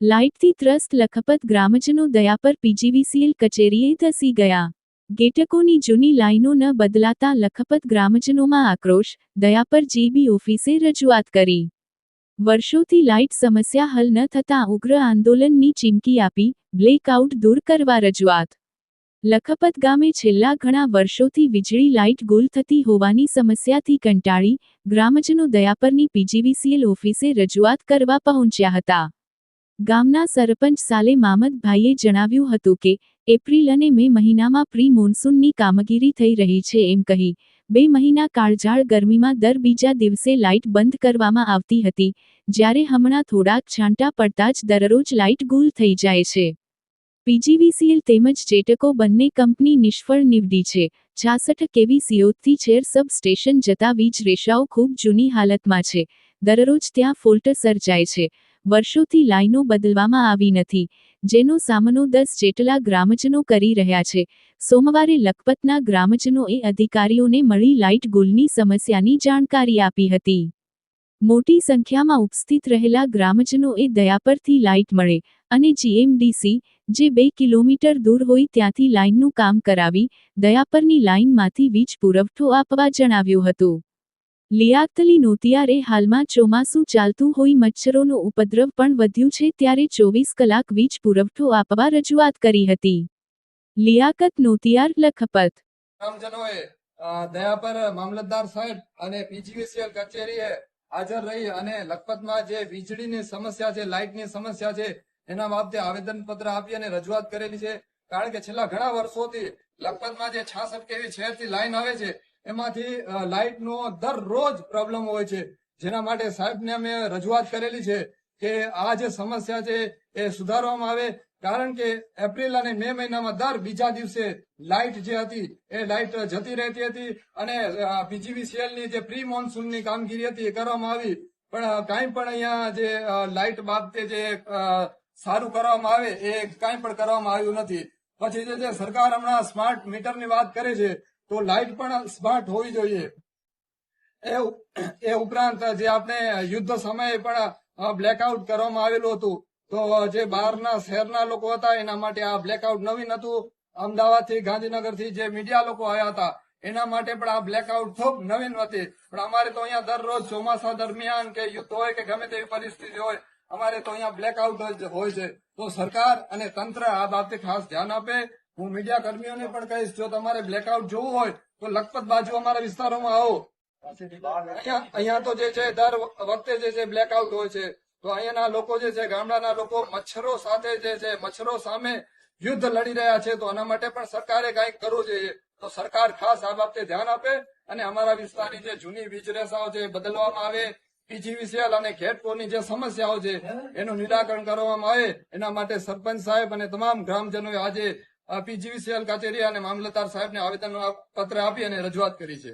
લાઇટથી ત્રસ્ત લખપત ગ્રામજનો દયા પર પીજીવીસીએલ કચેરીએ ધસી ગયા. ગેટકોની જૂની લાઇનો ન બદલાતા લખપત ગ્રામજનોમાં આક્રોશ, દયા પર જીબી ઓફિસે રજૂઆત કરી. વર્ષોથી લાઇટ સમસ્યા હલ ન થતાં ઉગ્ર આંદોલનની ચીમકી આપી, બ્લેકઆઉટ દૂર કરવા રજૂઆત. લખપત ગામે છેલ્લા ઘણા વર્ષોથી વીજળી લાઇટ ગુલ થતી હોવાની સમસ્યાથી કંટાળી ગ્રામજનો દયાપરની પીજીવીસીએલ ઓફિસે રજૂઆત કરવા પહોંચ્યા હતા. ગામના સરપંચ સાલે મામદભાઈએ જણાવ્યું હતું કે, એપ્રિલ અને મે મહિનામાં પ્રી મોન્સૂનની કામગીરી થઈ રહી છે એમ કહી, બે મહિના કાળઝાળ ગરમીમાં દર બીજા દિવસે લાઇટ બંધ કરવામાં આવતી હતી, જ્યારે હમણાં થોડાક છાંટા પડતા જ દરરોજ લાઇટ ગુલ થઈ જાય છે. પીજીવીસીએલ તેમજ જેટકો બંને કંપની નિષ્ફળ નીવડી છે. છાસઠ કેવી સિયોતથી છેર સબ સ્ટેશન જતા વીજ રેષાઓ ખૂબ જૂની હાલતમાં છે. દરરોજ ત્યાં ફોલ્ટ સર્જાય છે. વર્ષોથી લાઈનો બદલવામાં આવી નથી. જેનો સામનો દસ જેટલા ગ્રામજનો કરી રહ્યા છે. સોમવારે લખપતના ગ્રામજનોએ અધિકારીઓને મળી લાઇટ ગુલની સમસ્યાની જાણકારી આપી હતી. મોટી સંખ્યામાં ઉપસ્થિત રહેલા ગ્રામજનોએ દયા પરથી લાઇટ મળે અને જીએમડીસી જે બે કિલોમીટર દૂર હોય ત્યાંથી લાઇનનું કામ કરાવી, દયાપરની લાઇનમાંથી વીજ પુરવઠો આપવા જણાવ્યું હતું. લિયાકતલી નોતિયારે હાલમાં ચોમાસું ચાલતું હોય મચ્છરોનો ઉપદ્રવ પણ વધ્યું છે ત્યારે ચોવીસ કલાક વીજ પુરવઠો આપવા રજૂઆત કરી હતી. લિયાકત નોતિયાર લખપત. ગ્રામજનોએ દયા મામલતદાર સાહેબ અને પીજીવીસીએલ કચેરીએ હાજર રહી અને લખપતમાં જે વીજળીની સમસ્યા છે, લાઇટની સમસ્યા છે એના બાબતે આવેદનપત્ર આપી અને રજૂઆત કરેલી છે. કારણ કે છેલ્લા ઘણા વર્ષોથી લખપતમાં જે છાસઠ કેવી શહેરથી લાઈન આવે છે, એમાંથી લાઇટનો દરરોજ પ્રોબ્લેમ હોય છે. જેના માટે સાહેબને અમે રજૂઆત કરેલી છે કે આ જે સમસ્યા છે એ સુધારવામાં આવે. કારણ કે એપ્રિલ અને મે મહિનામાં દર બીજા દિવસે લાઇટ જે હતી, એ લાઇટ જતી રહેતી હતી અને પીજીવીસીએલની જે પ્રી મોન્સૂનની કામગીરી હતી એ કરવામાં આવી. પણ, કાંઈ પણ અહીંયા જે લાઇટ બાબતે જે સારું કરવામાં આવે એ કાંઈ પણ કરવામાં આવ્યું નથી. પછી જે સરકાર હમણાં સ્માર્ટ મીટરની વાત કરે છે, તો લાઇટ પણ સ્માર્ટ હોવી જોઈએ. એ ઉપરાંત જે આપણે યુદ્ધ સમયે પણ બ્લેકઆઉટ કરવામાં આવેલું હતું, તો જે બહારના શહેરના લોકો હતા, એના માટે આ બ્લેકઆઉટ નવીન હતું. અમદાવાદથી ગાંધીનગરથી જે મીડિયા લોકો આવ્યા હતા, એના માટે પણ આ બ્લેકઆઉટ ખૂબ નવીન હતી. પણ અમારે તો અહીંયા દરરોજ ચોમાસા દરમિયાન કે યુદ્ધ હોય કે ગમે તેવી પરિસ્થિતિ હોય અમારે તો અહીંયા બ્લેકઆઉટ હોય છે. તો સરકાર અને તંત્ર આ બાબતે ખાસ ધ્યાન આપે. હું મીડિયા કર્મીઓને પણ કહીશ, જો તમારે બ્લેકઆઉટ જોવું હોય, તો લખપત બાજુ અમારા વિસ્તારોમાં આવો. અહીંયા અહીંયા તો જે છે, દર વખતે જે છે બ્લેકઆઉટ હોય છે. તો અહીંયાના લોકો જે છે, ગામડાના લોકો મચ્છરો સાથે જે છે, મચ્છરો સામે યુદ્ધ લડી રહ્યા છે. તો આના માટે પણ સરકારે કંઈક કરવું જોઈએ. તો સરકાર ખાસ આ બાબતે ધ્યાન આપે અને અમારા વિસ્તારની જે જૂની વીજ રેસાઓ છે બદલવામાં આવે. પીજીવીસીએલ અને ખેડકોની જે સમસ્યાઓ છે એનું નિરાકરણ કરવામાં આવે એના માટે સરપંચ સાહેબ અને તમામ ગ્રામજનોએ આજે પીજીવીસીએલ કચેરી અને મામલતદાર સાહેબને આવેદન પત્ર આપી અને રજૂઆત કરી છે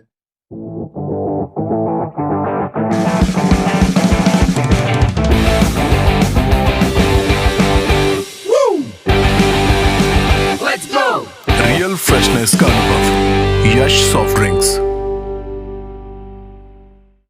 रियल फ्रेशनेस का अनुभव यश सॉफ्ट ड्रिंक्स